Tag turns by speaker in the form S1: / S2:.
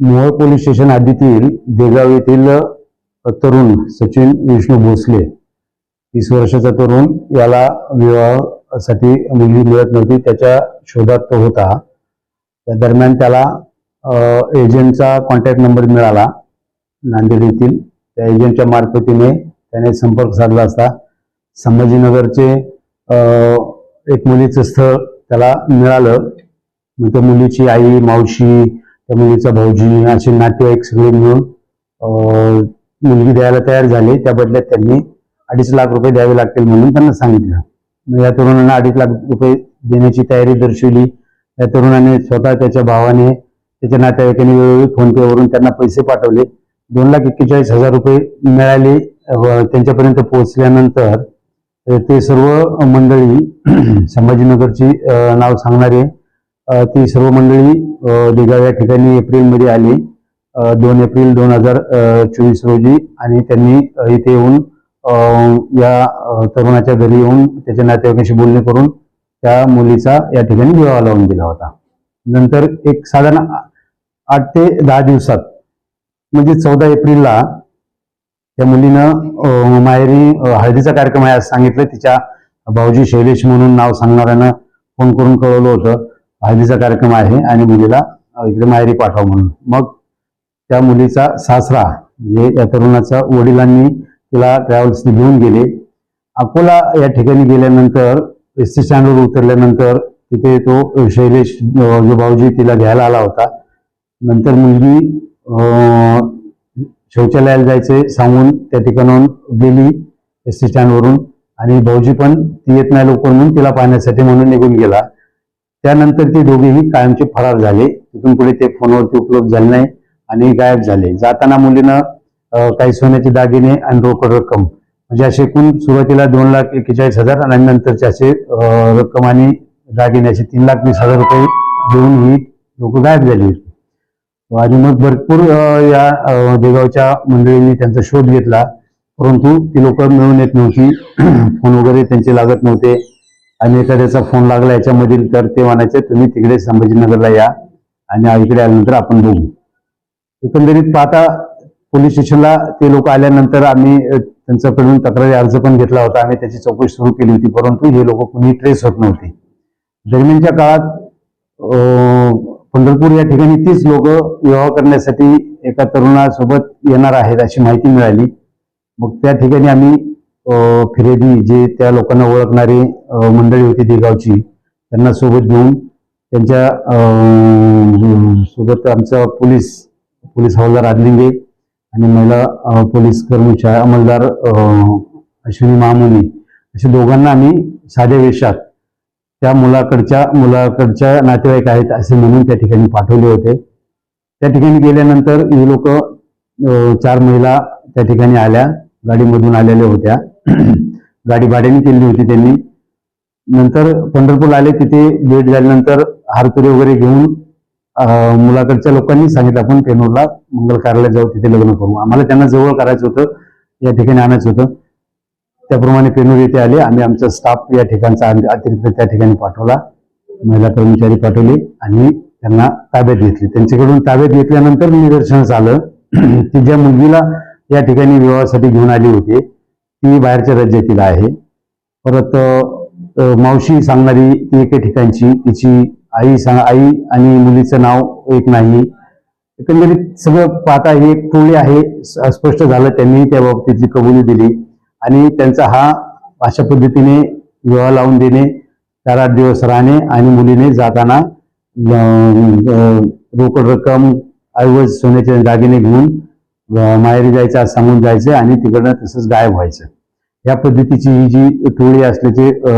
S1: Mohol police station हद्दीतील देगाव येथील तरुण सचिन विष्णू भोसले तीस वर्षाचा तरुण याला विवाहासाठी मुलगी मिळत नव्हती त्याच्या शोधात तो होता. त्या दरम्यान त्याला एजंटचा कॉन्टॅक्ट नंबर मिळाला नांदेड येथील. त्या एजंटच्या मार्फतीने त्याने संपर्क साधला असता. संभाजीनगरचे एक मुलीचं स्थळ त्याला मिळालं. मग त्या मुलीची आई मावशी त्या मुलीचा भाऊजी असे नातेवाईक सगळे मिळून मुलगी द्यायला तयार झाले. त्या बदल्यात त्यांनी अडीच लाख रुपये द्यावे लागतील म्हणून त्यांना सांगितलं. मग या तरुणांना अडीच लाख रुपये देण्याची तयारी दर्शवली. या तरुणाने स्वतः त्याच्या भावाने त्याच्या नातेवाईकांनी वेळोवेळी फोनपेवरून त्यांना पैसे पाठवले. दोन लाख एक्केचाळीस हजार रुपये मिळाले व त्यांच्यापर्यंत पोहोचल्यानंतर ते सर्व मंडळी संभाजीनगरची नाव सांगणारे ती सर्व मंडळी अ, देगाव या ठिकाणी एप्रिलमध्ये आली. दोन एप्रिल दोन हजार चोवीस रोजी आणि त्यांनी इथे येऊन या तरुणाच्या घरी येऊन त्याच्या नातेवाईकांशी बोलणी करून त्या मुलीचा या ठिकाणी विवाह लावून दिला होता. नंतर एक साधारण आठ ते दहा दिवसात म्हणजे चौदा एप्रिलला त्या मुलीनं माहेरी हळदीचा कार्यक्रम आहे असं सांगितलं. तिच्या भाऊजी शैलेश म्हणून नाव सांगणाऱ्यानं फोन करून कळवलं होतं. हळदीचा कार्यक्रम आहे आणि मुलीला इकडे माहेरी पाठवा म्हणून. मग त्या मुलीचा सासरा म्हणजे या तरुणाच्या वडिलांनी तिला ट्रॅव्हल्सने घेऊन गेले अकोला या ठिकाणी गेल्यानंतर एस टी स्टँडवर उतरल्यानंतर तिथे तो शैलेश जो भाऊजी तिला घ्यायला आला होता. नंतर मुलगी शौचालयाला जायचे सांगून त्या ठिकाणाहून गेली एस टी स्टँडवरून आणि भाऊजी पण ती येत नाही लवकर म्हणून तिला पाहण्यासाठी म्हणून निघून गेला. त्यानंतर ते दोघेही कायमचे फरार झाले. तिथून पुढे ते फोनवरती उपलब्ध झाले नाही आणि गायब झाले. जाताना मुलीनं काही सोन्याचे दागिने आणि रोकड रक्कम म्हणजे असे एकूण सुरुवातीला दोन लाख एक्केचाळीस हजार आणि नंतरचे असे रक्कम आणि दागिने असे तीन लाख वीस हजार रुपये घेऊन ही लोक गायब झाली होती. आणि मग भरपूर या देगावच्या मंडळींनी त्यांचा शोध घेतला. परंतु ती लोक मिळून येत नव्हती. फोन वगैरे त्यांचे लागत नव्हते. आणि एखाद्याचा फोन लागला याच्यामधील तर ते म्हणायचे तुम्ही तिकडे संभाजीनगरला या आणि इकडे आल्यानंतर आपण बघू. एकंदरीत पाहता पोलीस स्टेशनला ते लोक आल्यानंतर आम्ही त्यांच्याकडून तक्रारी अर्ज पण घेतला होता. आम्ही त्याची चौकशी सुरू केली होती परंतु हे लोक कुणी ट्रेस होत नव्हते. दरम्यानच्या काळात पंढरपूर या ठिकाणी तीच लोक विवाह करण्यासाठी एका तरुणासोबत येणार आहेत अशी माहिती मिळाली. मग त्या ठिकाणी आम्ही फिरेदी जे त्या लोकांना ओळखणारी मंडळी होती देगावची त्यांना सोबत घेऊन त्यांच्यासोबत आमचा पोलीस पोलीस हवालदार आदलिंगे आणि महिला पोलीस कर्मचारी अंमलदार अश्विनी महामुनी अशा दोघांना आम्ही साध्या वेशात त्या मुलाकडच्या मुलाकडच्या नातेवाईक आहेत असे म्हणून त्या ठिकाणी पाठवले होते. त्या ठिकाणी गेल्यानंतर ही लोक चार महिला त्या ठिकाणी आल्या गाडीमधून आलेल्या होत्या. गाडी भाड्याने केली होती त्यांनी. नंतर पंढरपूर आले तिथे भेट झाल्यानंतर हारतुरे वगैरे घेऊन मुलाकडच्या लोकांनी सांगितलं आपण पेनूरला मंगल कार्यालयात जाऊ तिथे लग्न करू. आम्हाला त्यांना जवळ करायचं होतं या ठिकाणी आणायचं होतं. त्याप्रमाणे पेनूर येथे आले आम्ही आमचा स्टाफ या ठिकाणचा अतिरिक्त त्या ठिकाणी पाठवला. महिला कर्मचारी पाठवले आणि त्यांना ताब्यात घेतली. त्यांच्याकडून ताब्यात घेतल्यानंतर निदर्शनास आलं. ती ज्या मुलगीला या ठिकाणी विवाहासाठी घेऊन आली होती ती बाहेरच्या राज्यातील आहे. परत मावशी सांगणारी ती एके ठिकाणची. तिची आई सांग आई आणि मुलीचं नाव एक नाही. एकंदरीत सगळं पाहता ही एक टोळी आहे स्पष्ट झालं. त्यांनी त्या बाबतीतली कबुली दिली. आणि त्यांचा हा अशा पद्धतीने विवाह लावून देणे चार आठ दिवस राहणे आणि मुलीने जाताना रोकड रक्कम ऐवज सोन्याचे दागिने घेऊन माहेरी जायचं असं सांगून जायचं आणि तिकडनं तसंच गायब व्हायचं. या पद्धतीची ही जी टोळी असल्याचे